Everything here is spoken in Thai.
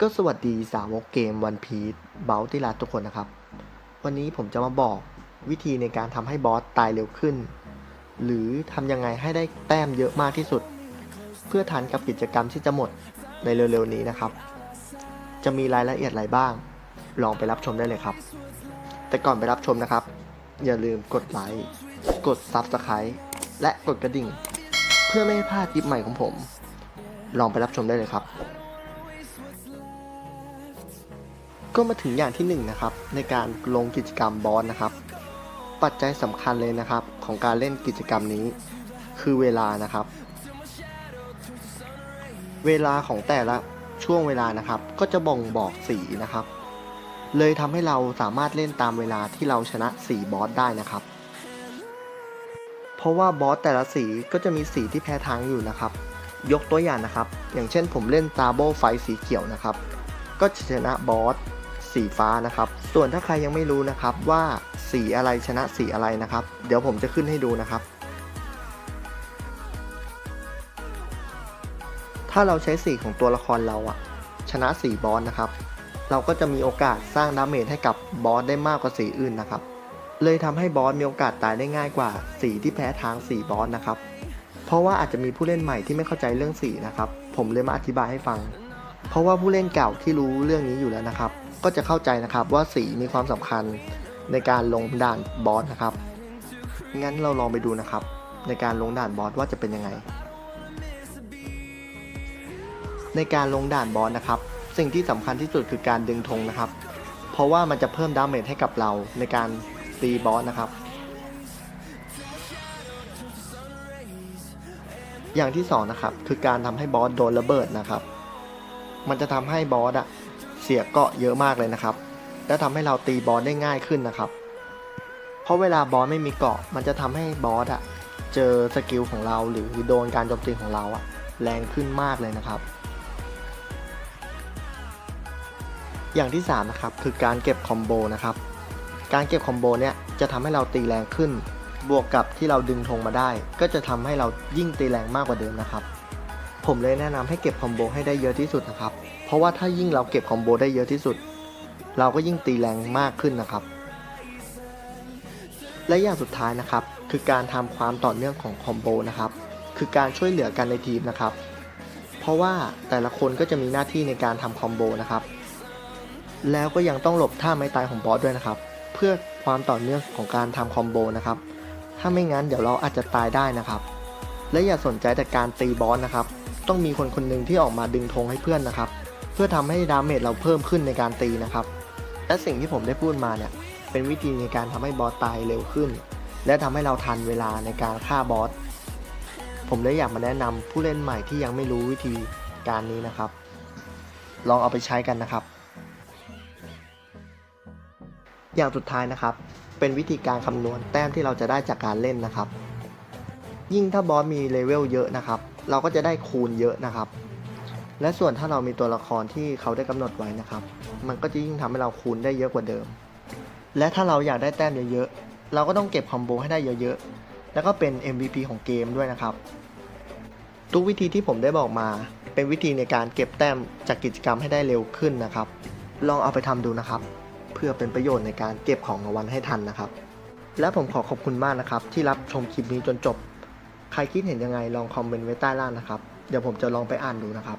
ก็สวัสดีสาวกเกมวันพีซเบลติลาทุกคนนะครับ วันนี้ผมจะมาบอกวิธีในการทำให้บอสตายเร็วขึ้น หรือทำยังไงให้ได้แต้มเยอะมากที่สุด เพื่อทันกับกิจกรรมที่จะหมดในเร็วๆนี้นะครับ จะมีรายละเอียดอะไรบ้าง ลองไปรับชมได้เลยครับ แต่ก่อนไปรับชมนะครับ อย่าลืมกดไลค์กด Subscribe และกดกระดิ่ง เพื่อไม่ให้พลาดคลิปใหม่ของผม ลองไปรับชมได้เลยครับ ก็มาถึงอย่างที่หนึ่งนะครับในการลงกิจกรรมบอสนะครับ ปัจจัยสำคัญเลยนะครับของการเล่นกิจกรรมนี้ คือเวลานะครับ เวลาของแต่ละช่วงเวลานะครับ ก็จะบ่งบอกสีนะครับ เลยทำให้เราสามารถเล่นตามเวลาที่เราชนะสีบอสได้นะครับ เพราะว่าบอสแต่ละสีก็จะมีสีที่แพ้ทางอยู่นะครับ ยกตัวอย่างนะครับ อย่างเช่นผมเล่นตาโบไฟสีเขียวนะครับ ก็ชนะบอส สีฟ้านะครับ ส่วนถ้าใครยังไม่รู้นะครับว่าสีอะไรชนะสีอะไรนะครับ เดี๋ยวผมจะขึ้นให้ดูนะครับ ถ้าเราใช้สีของตัวละครเราอะชนะสีบอสนะครับ เราก็จะมีโอกาสสร้างดาเมจให้กับบอสได้มากกว่าสีอื่นนะครับ เลยทำให้บอสมีโอกาสตายได้ง่ายกว่าสีที่แพ้ทางสีบอสนะครับ เพราะว่าอาจจะมีผู้เล่นใหม่ที่ไม่เข้าใจเรื่องสีนะครับ ผมเลยมาอธิบายให้ฟัง เพราะว่าผู้เล่นเก่าที่รู้เรื่องนี้อยู่แล้วนะครับ ก็จะเข้าใจนะครับว่าสีมีความสำคัญในการลงด่านบอสนะครับ งั้นเราลองไปดูนะครับ ในการลงด่านบอสว่าจะเป็นยังไง ในการลงด่านบอสนะครับ สิ่งที่สำคัญที่สุดคือการดึงธงนะครับ เพราะว่ามันจะเพิ่มดาเมจให้กับเราในการตีบอสนะครับ อย่างที่สองนะครับคือการทำให้บอสโดนระเบิดนะครับ มันจะทำให้บอสอะเสียเกาะเยอะมากเลยนะครับ และทำให้เราตีบอสได้ง่ายขึ้นนะครับ เพราะเวลาบอสไม่มีเกาะ มันจะทำให้บอสอะเจอสกิลของเราหรือโดนการโจมตีของเราอะแรงขึ้นมากเลยนะครับ อย่างที่3นะครับคือการเก็บคอมโบนะครับ การเก็บคอมโบเนี่ยจะทำให้เราตีแรงขึ้น บวกกับที่เราดึงธงมาได้ ก็จะทำให้เรายิ่งตีแรงมากกว่าเดิมนะครับ ผมเลยแนะนำให้เก็บคอมโบให้ได้เยอะที่สุดนะครับ เพราะว่าถ้ายิ่งเราเก็บคอมโบได้เยอะที่สุด เราก็ยิ่งตีแรงมากขึ้นนะครับ และอย่างสุดท้ายนะครับ คือการทำความต่อเนื่องของคอมโบนะครับ คือการช่วยเหลือกันในทีมนะครับ เพราะว่าแต่ละคนก็จะมีหน้าที่ในการทำคอมโบนะครับ แล้วก็ยังต้องหลบท่าไม้ตายของบอสด้วยนะครับ เพื่อความต่อเนื่องของการทำคอมโบนะครับ ถ้าไม่งั้นเดี๋ยวเราอาจจะตายได้นะครับ และอย่าสนใจแต่การตีบอสนะครับ ต้องมีคนคนหนึ่งที่ออกมาดึงธงให้เพื่อนนะครับ เพื่อทำให้ดาเมจเราเพิ่มขึ้นในการตีนะครับ และสิ่งที่ผมได้พูดมาเนี่ยเป็นวิธีในการทำให้บอสตายเร็วขึ้น และทำให้เราทันเวลาในการฆ่าบอสผมเลยอยากมาแนะนำผู้เล่นใหม่ที่ยังไม่รู้วิธีการนี้นะครับ ลองเอาไปใช้กันนะครับ อย่างสุดท้ายนะครับ เป็นวิธีการคำนวณแต้มที่เราจะได้จากการเล่นนะครับ ยิ่งถ้าบอสมีเลเวลเยอะนะครับ เราก็จะได้คูณเยอะนะครับ และส่วนถ้าเรามีตัวละครที่เขาได้กำหนดไว้นะครับ มันก็จะยิ่งทำให้เราคูณได้เยอะกว่าเดิม และถ้าเราอยากได้แต้มเยอะๆ เราก็ต้องเก็บคอมโบให้ได้เยอะๆ แล้วก็เป็น MVP ของเกมด้วยนะครับ ทุกวิธีที่ผมได้บอกมา เป็นวิธีในการเก็บแต้มจากกิจกรรมให้ได้เร็วขึ้นนะครับ ลองเอาไปทำดูนะครับ เพื่อเป็นประโยชน์ในการเก็บของรางวัลให้ทันนะครับ และผมขอขอบคุณมากนะครับ ที่รับชมคลิปนี้จนจบ ใครคิดเห็นยังไงลองคอมเมนต์ไว้ใต้ล่างนะครับ เดี๋ยวผมจะลองไปอ่านดูนะครับ